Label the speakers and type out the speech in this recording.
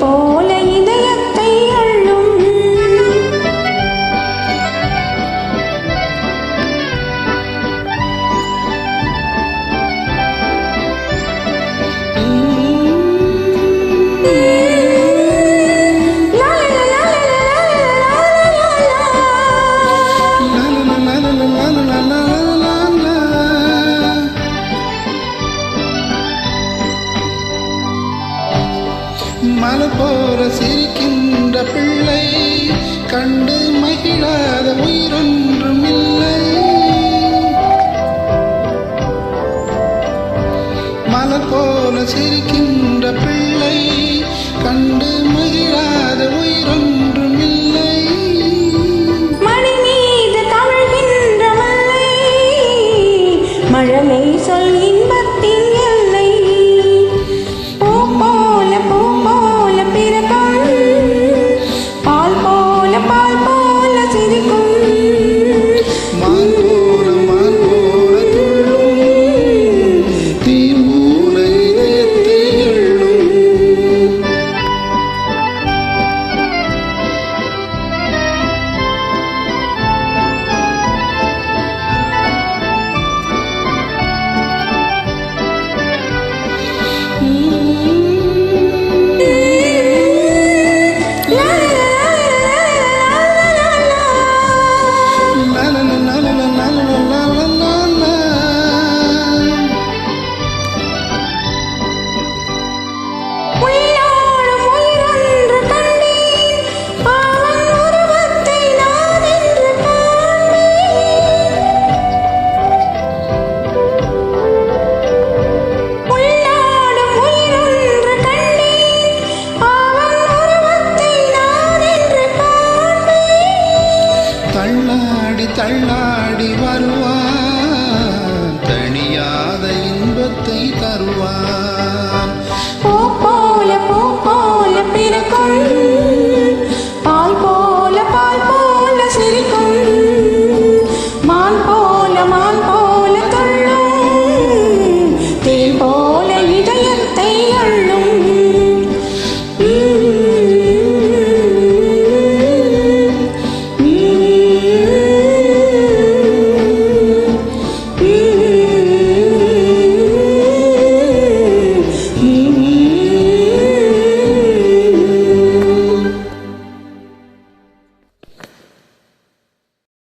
Speaker 1: போலே
Speaker 2: மலு போல சிரிக்கின்ற பிள்ளை கண்டு மகிழாத உயிரொன்றும் இல்லை. மலு போல சிரிக்கின்ற பிள்ளை கண்டு மகிழாத உயிரொன்றும் இல்லை.
Speaker 1: மழலை சொல் இன்பத்தின்
Speaker 2: தள்ளாடி வருவான் தனியாத இன்பத்தை தருவான்